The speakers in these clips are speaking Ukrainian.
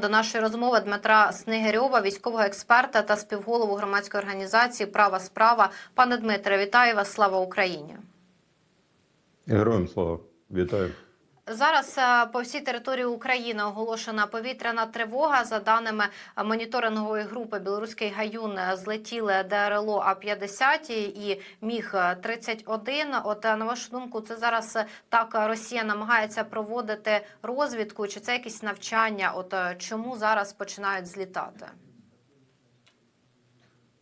До нашої розмови Дмитра Снигирьова, військового експерта та співголову громадської організації Права справа. Пане Дмитре, вітаю вас! Слава Україні! Героям слава вітаю. Зараз е, по всій території України оголошена повітряна тривога. За даними моніторингової групи Білоруський гаюн е, злетіли ДРЛО А-50 і Міг 31 От е, на вашу думку, це зараз так Росія намагається проводити розвідку? Чи це якісь навчання? От чому зараз починають злітати?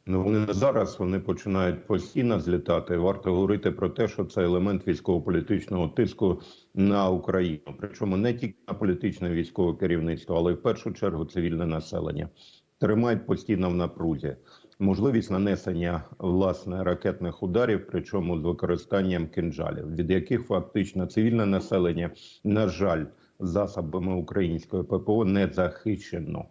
Ну вони не зараз вони починають постійно злітати. Варто говорити про те, що це елемент військово-політичного тиску на Україну. Причому не тільки на політичне військове керівництво, але й в першу чергу цивільне населення тримають постійно в напрузі. Можливість нанесення власне ракетних ударів, причому з використанням кинджалів, від яких фактично цивільне населення, на жаль, засобами української ППО не захищено.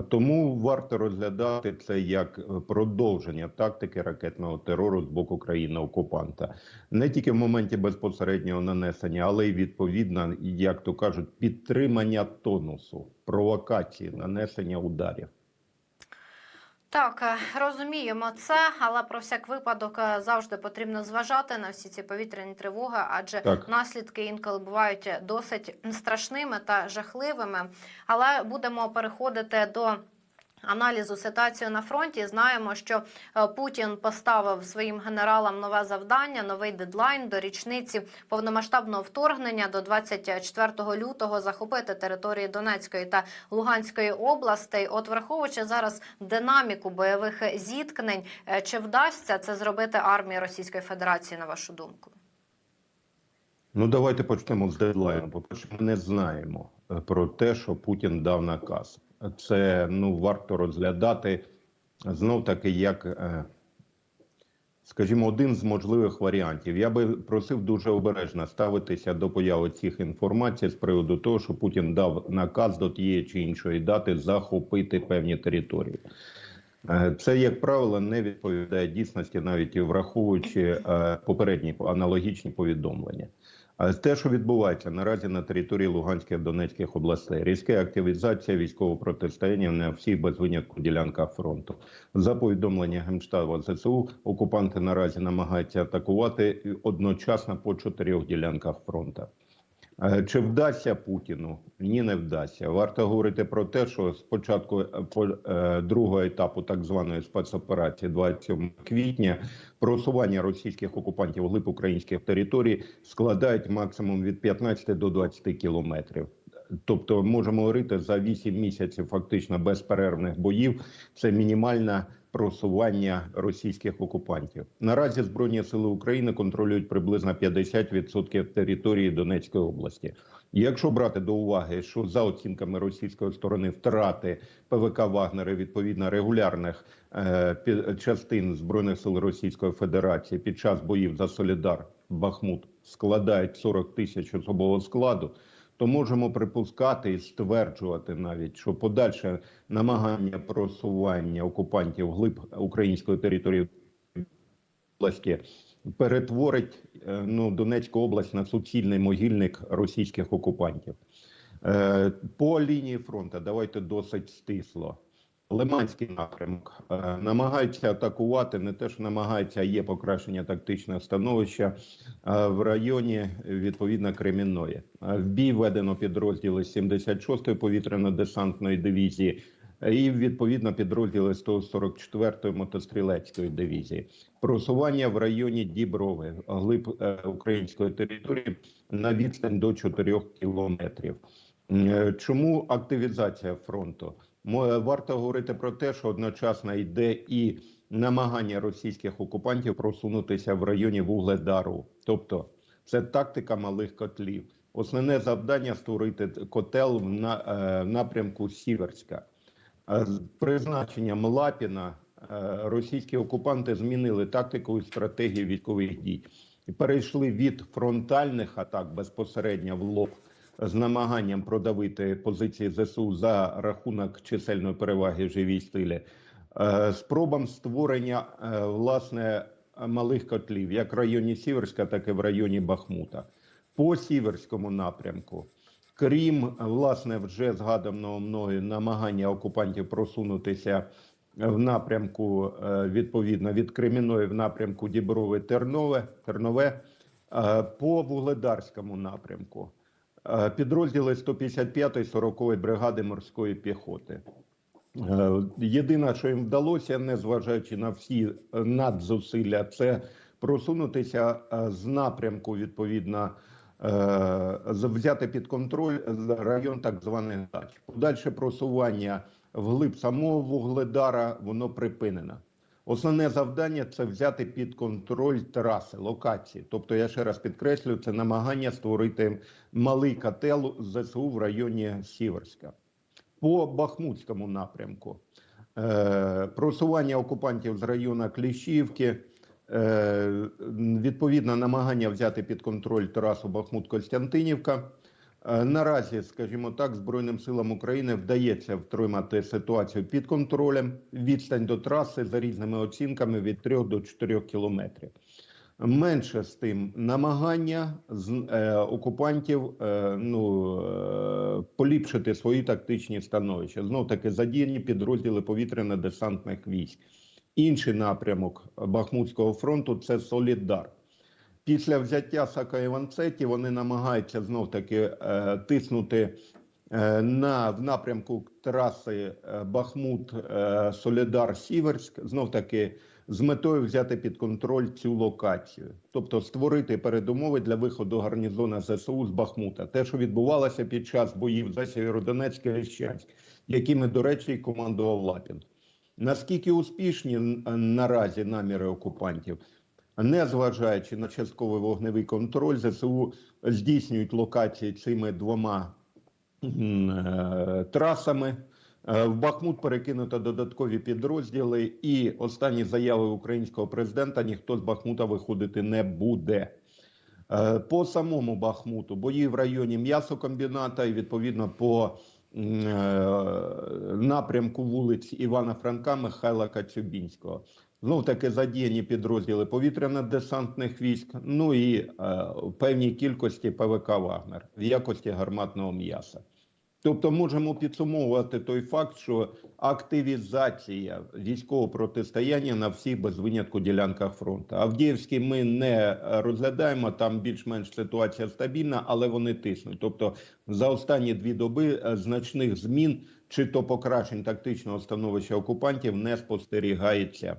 Тому варто розглядати це як е, продовження тактики ракетного терору з боку країни окупанта, не тільки в моменті безпосереднього нанесення, але й відповідно, як то кажуть, підтримання тонусу, провокації, нанесення ударів. Так, е, розуміємо це, але про всяк випадок е, завжди потрібно зважати на всі ці повітряні тривоги, адже Так. наслідки інколи бувають досить страшними та жахливими. Але будемо переходити до. Аналізу ситуації на фронті знаємо, що е, Путін поставив своїм генералам нове завдання, новий дедлайн до річниці повномасштабного вторгнення до 24 лютого захопити території Донецької та Луганської областей. От враховуючи зараз динаміку бойових зіткнень, е, чи вдасться це зробити армії Російської Федерації на вашу думку? Ну давайте почнемо з дедлайну. По перше, ми не знаємо е, про те, що Путін дав наказ. Це ну варто розглядати знов таки як, е, скажімо, один з можливих варіантів. Я би просив дуже обережно ставитися до появи цих інформацій з приводу того, що Путін дав наказ до тієї чи іншої дати захопити певні території. Е, Це, як правило, не відповідає дійсності, навіть враховуючи е, попередні аналогічні повідомлення. Те, що відбувається наразі на території Луганських та Донецьких областей, різка активізація військового протистояння на всіх без винятку ділянках фронту. За повідомлення Генштабу ЗСУ, окупанти наразі намагаються атакувати одночасно по чотирьох ділянках фронту. Е, Чи вдасться Путіну? Ні, не вдасться. Варто говорити про те, що спочатку е, е, другого етапу так званої спецоперації, 27 квітня, просування російських окупантів глиб українських територій складають максимум від 15 до 20 кілометрів. Тобто, можемо говорити за 8 місяців фактично безперервних боїв. Це мінімальне просування російських окупантів. Наразі збройні сили України контролюють приблизно 50% території Донецької області. Якщо брати до уваги, що за оцінками російської сторони втрати ПВК Вагнера відповідно регулярних е, частин збройних сил Російської Федерації під час боїв за Солідар Бахмут складають 40 тисяч особового складу, то можемо припускати і стверджувати навіть, що подальше намагання просування окупантів глиб української території області перетворить е, ну, Донецьку область на суцільний могильник російських окупантів. Е, По лінії фронту давайте досить стисло. Лиманський напрямок е, намагаються атакувати, не те, що намагаються, а є покращення тактичного становища е, в районі відповідно Кремінної. Е, В бій введено підрозділи 76-ї повітряно-десантної дивізії і відповідно підрозділи 144-ї мотострілецької дивізії. Просування в районі Діброви, глиб української території на відстань до 4 кілометрів. Чому активізація фронту? Мо- Варто говорити про те, що одночасно йде і намагання російських окупантів просунутися в районі Вугледару. Тобто це тактика малих котлів. Основне завдання створити котел в е, напрямку Сіверська. Е, З призначенням Лапіна е, російські окупанти змінили тактику і стратегію військових дій. І перейшли від фронтальних атак безпосередньо в лоб з намаганням продавити позиції ЗСУ за рахунок чисельної переваги в живій стилі, е, спробам створення е, власне малих котлів, як в районі Сіверська, так і в районі Бахмута. По Сіверському напрямку крім власне вже згаданого мною намагання окупантів просунутися в напрямку е, відповідно від Креміної в напрямку Діброве Тернове Тернове по Вугледарському напрямку. Е, Підрозділи 155-ї 40-ї бригади морської піхоти. Е, Єдине, що їм вдалося, незважаючи на всі е, надзусилля, це просунутися з напрямку відповідно. Взяти під контроль район так званих дач. Подальше просування вглиб самого вугледара воно припинено. Основне завдання це взяти під контроль траси, локації. Тобто, я ще раз підкреслюю, це намагання створити малий котел ЗСУ в районі Сіверська по Бахмутському напрямку. Е, просування окупантів з району Кліщівки, е, відповідно, намагання взяти під контроль трасу Бахмут-Костянтинівка. Е, Наразі, скажімо так, Збройним силам України вдається втримати ситуацію під контролем. Відстань до траси за різними оцінками від 3 до 4 кілометрів. Менше з тим намагання з е, окупантів е, ну, е, поліпшити свої тактичні становища. Знов таки задіяні підрозділи повітряно-десантних військ. Інший напрямок Бахмутського фронту це Солідар. Після взяття Сака-Іванцеті вони намагаються знов таки е, тиснути е, на в напрямку траси е, Бахмут е, Солідар Сіверськ. Знов таки з метою взяти під контроль цю локацію, тобто створити передумови для виходу гарнізона ЗСУ з Бахмута. Те, що відбувалося під час боїв за Сєвєродонецьк і Ліщанськ, якими, до речі, командував Лапін. Наскільки успішні наразі наміри окупантів? Незважаючи на частковий вогневий контроль, ЗСУ здійснюють локації цими двома е, трасами. Е, В Бахмут перекинуто додаткові підрозділи, і останні заяви українського президента: ніхто з Бахмута виходити не буде. Е, По самому Бахмуту бої в районі м'ясокомбіната і відповідно по напрямку вулиць Івана Франка, Михайла Кацюбінського. Знов таки задіяні підрозділи повітряно-десантних військ, ну і е, в певній кількості ПВК Вагнер в якості гарматного м'яса. Тобто можемо підсумовувати той факт, що активізація військового протистояння на всіх без винятку ділянках фронту. Авдіївський ми не розглядаємо, там більш-менш ситуація стабільна, але вони тиснуть. Тобто за останні дві доби е, значних змін чи то покращень тактичного становища окупантів не спостерігається.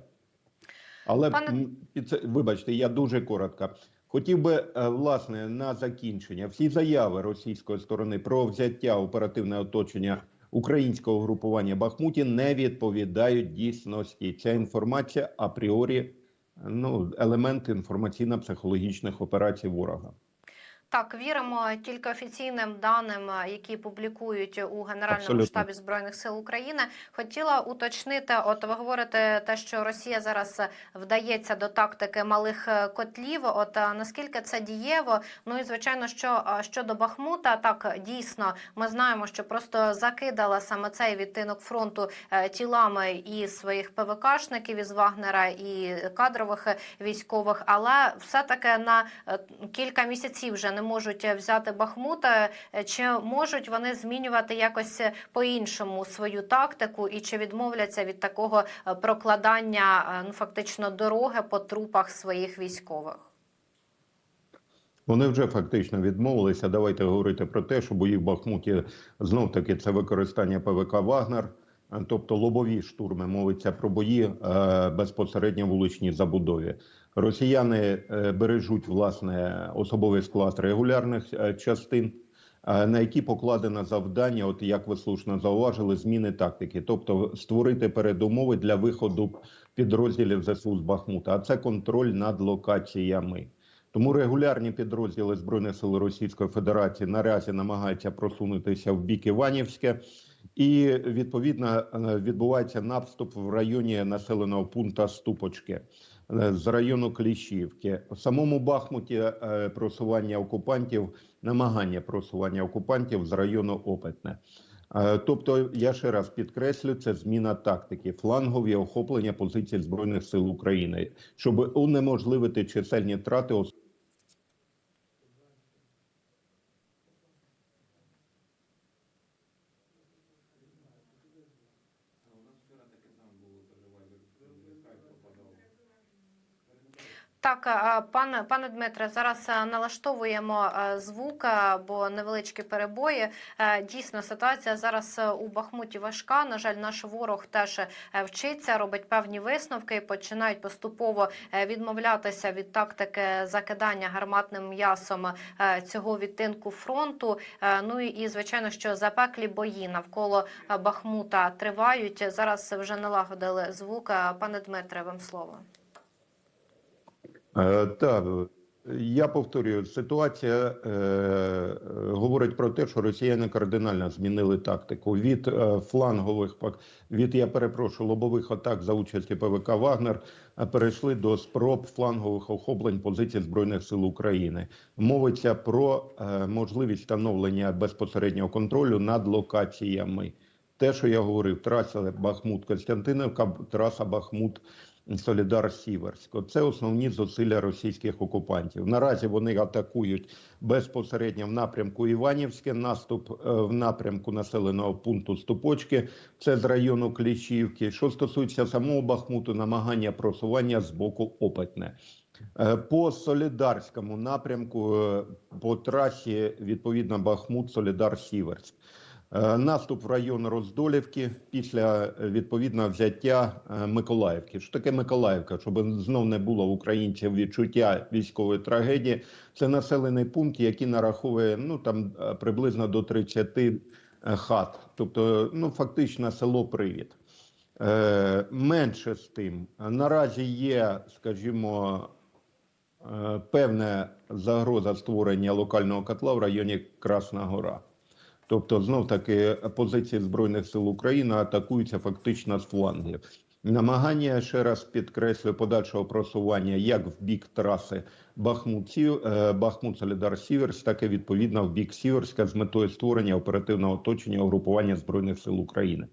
Але Пане- це- вибачте, я дуже коротко. Хотів би е, власне на закінчення всі заяви російської сторони про взяття оперативне оточення українського групування Бахмуті не відповідають дійсності. Ця інформація апріорі ну елемент інформаційно-психологічних операцій ворога. Так, віримо тільки офіційним даним, е, які публікують у Генеральному Абсолютно. штабі збройних сил України. Хотіла уточнити, от ви говорите те, що Росія зараз е, вдається до тактики малих е, котлів. От наскільки це дієво? Ну і звичайно, що щодо Бахмута, так дійсно ми знаємо, що просто закидала саме цей відтинок фронту тілами і своїх ПВКшників із Вагнера і кадрових військових, але все таки на кілька місяців вже не можуть е, взяти Бахмут. Е, Чи можуть вони змінювати якось е, по-іншому свою тактику, і чи відмовляться від такого прокладання ну фактично дороги по трупах своїх військових? Вони вже фактично відмовилися. Давайте говорити про те, що бої в Бахмуті знов таки це використання ПВК Вагнер, тобто лобові штурми. Мовиться про бої е, безпосередньо вуличній забудові. Росіяни е, бережуть власне особовий склад регулярних е, частин. е, На які покладено завдання, от як ви слушно зауважили, зміни тактики, тобто створити передумови для виходу підрозділів ЗСУ з Бахмута, а це контроль над локаціями. Тому регулярні підрозділи збройних сил Російської Федерації наразі намагаються просунутися в бік Іванівське, і відповідно е, відбувається наступ в районі населеного пункту Ступочки е, з району Кліщівки. В самому Бахмуті е, просування окупантів, намагання просування окупантів з району Опитне. Тобто, я ще раз підкреслю, це зміна тактики, флангові охоплення позицій збройних сил України, щоб унеможливити чисельні втрати Так, а, пане пане Дмитре, зараз е, налаштовуємо е, звук, е, бо невеличкі перебої. Е, Дійсно, ситуація зараз е, у Бахмуті важка. На жаль, наш ворог теж е, вчиться, робить певні висновки починають поступово е, відмовлятися від тактики закидання гарматним м'ясом е, цього відтинку фронту. Е, Ну і звичайно, що запеклі бої навколо е, Бахмута тривають. Зараз вже налагодили звук. Е, Пане Дмитре, вам слово. Е, Так, я повторюю, ситуація е, говорить про те, що росіяни кардинально змінили тактику від е, флангових від я перепрошую лобових атак за участі ПВК Вагнер, перейшли до спроб флангових охоплень позицій збройних сил України. Мовиться про е, можливість встановлення безпосереднього контролю над локаціями. Те, що я говорив, траса Бахмут Костянтинівка, траса Бахмут Солідар Сіверськ. Це основні зусилля російських окупантів. Наразі вони атакують безпосередньо в напрямку Іванівське, наступ е, в напрямку населеного пункту Ступочки. Це з району Кліщівки. Що стосується самого Бахмуту, намагання просування з боку Опитне. Е, По Солідарському напрямку, е, по трасі, відповідно, Бахмут, Солідар Сіверськ. Е, Наступ в район Роздолівки після е, відповідно взяття е, Миколаївки. Що таке Миколаївка? Щоб знов не було українців відчуття військової трагедії. Це населений пункт, який нараховує ну там приблизно до 30 е, хат, тобто ну фактично село Привід. Е, Менше з тим наразі є, скажімо, певна загроза створення локального котла в районі Красна Гора. Тобто, знов таки позиції збройних сил України атакуються фактично з флангів. Намагання ще раз підкреслюю подальшого просування як в бік траси Бахмут Бахмут Солідар Сіверс, так і відповідно в бік Сіверська з метою створення оперативного оточення угрупування збройних сил України.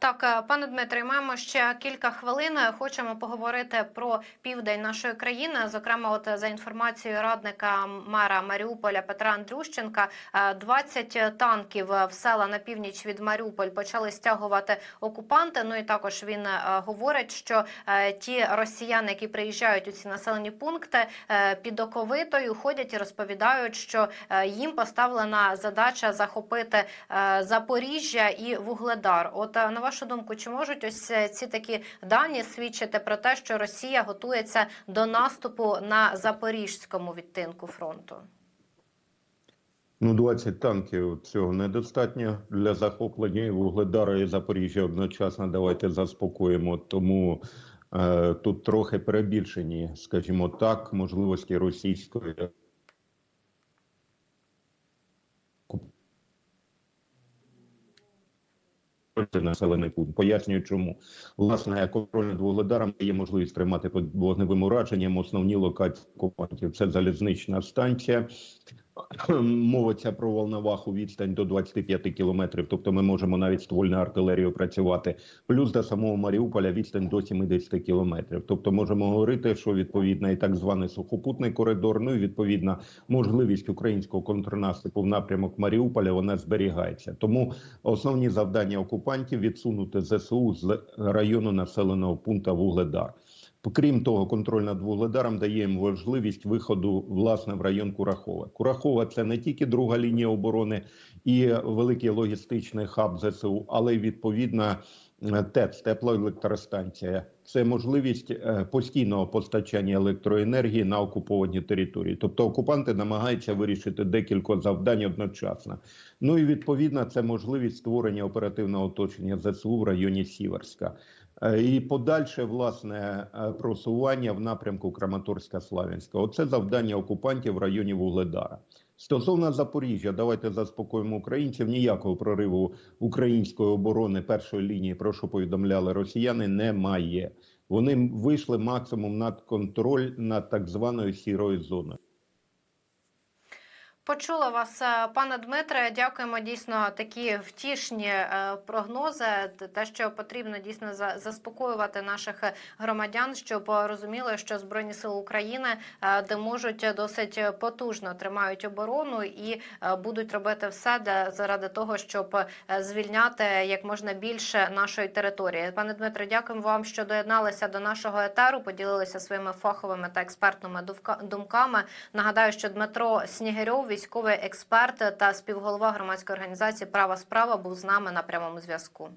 Так, е, пане Дмитре, маємо ще кілька хвилин. Хочемо поговорити про південь нашої країни. Зокрема, от за інформацією радника мера Маріуполя Петра Андрющенка, е, 20 танків в села на північ від Маріуполь почали стягувати окупанти. Ну і також він е, говорить, що е, ті росіяни, які приїжджають у ці населені пункти, е, під оковитою ходять і розповідають, що е, їм поставлена задача захопити е, Запоріжжя і Вугледар. От е, на вашу думку, чи можуть ось е, ці такі дані свідчити про те, що Росія готується до наступу на запорізькому відтинку фронту? Ну, 20 танків цього недостатньо для захоплення Вугледара і Запоріжжя одночасно. Давайте заспокоїмо. Тому е, тут трохи перебільшені, скажімо так, можливості російської населений пункт. Пояснюю, чому власне контроль над Вугледаром є можливість тримати під вогневим ураженням основні локації окупантів. Це залізнична станція. Мовиться про волноваху відстань до 25 кілометрів, тобто ми можемо навіть ствольною артилерією працювати. Плюс до самого Маріуполя відстань до 70 кілометрів. Тобто можемо говорити, що відповідно і так званий сухопутний коридор, ну і відповідно можливість українського контрнаступу в напрямок Маріуполя вона зберігається. Тому основні завдання окупантів відсунути ЗСУ з району населеного пункту Вугледар. Крім того, контроль над Вугледаром дає їм можливість виходу власне в район Курахова. Курахова це не тільки друга лінія оборони і великий логістичний хаб ЗСУ, але й відповідно е, ТЕЦ, теплоелектростанція. Це можливість е, постійного постачання електроенергії на окуповані території. Тобто окупанти намагаються вирішити декілька завдань одночасно. Ну і відповідно це можливість створення оперативного оточення ЗСУ в районі Сіверська. Е, І подальше власне е, просування в напрямку Краматорська-Славянська. Оце завдання окупантів в районі Вугледара. Стосовно Запоріжжя, давайте заспокоїмо українців. Ніякого прориву української оборони першої лінії, про що повідомляли росіяни, немає. Вони вийшли максимум над контроль над так званою сірою зоною. Почула вас, е, пане Дмитре. Дякуємо. Дійсно, такі втішні е, прогнози. Те, що потрібно дійсно за- заспокоювати наших громадян, щоб розуміли, що збройні сили України, е, де можуть досить потужно тримають оборону і будуть робити все де заради того, щоб звільняти як можна більше нашої території. Пане Дмитре, дякуємо вам, що доєдналися до нашого етеру, поділилися своїми фаховими та експертними думка- думками. Нагадаю, що Дмитро Снігирьов, військовий експерт та співголова громадської організації Права справа, був з нами на прямому зв'язку.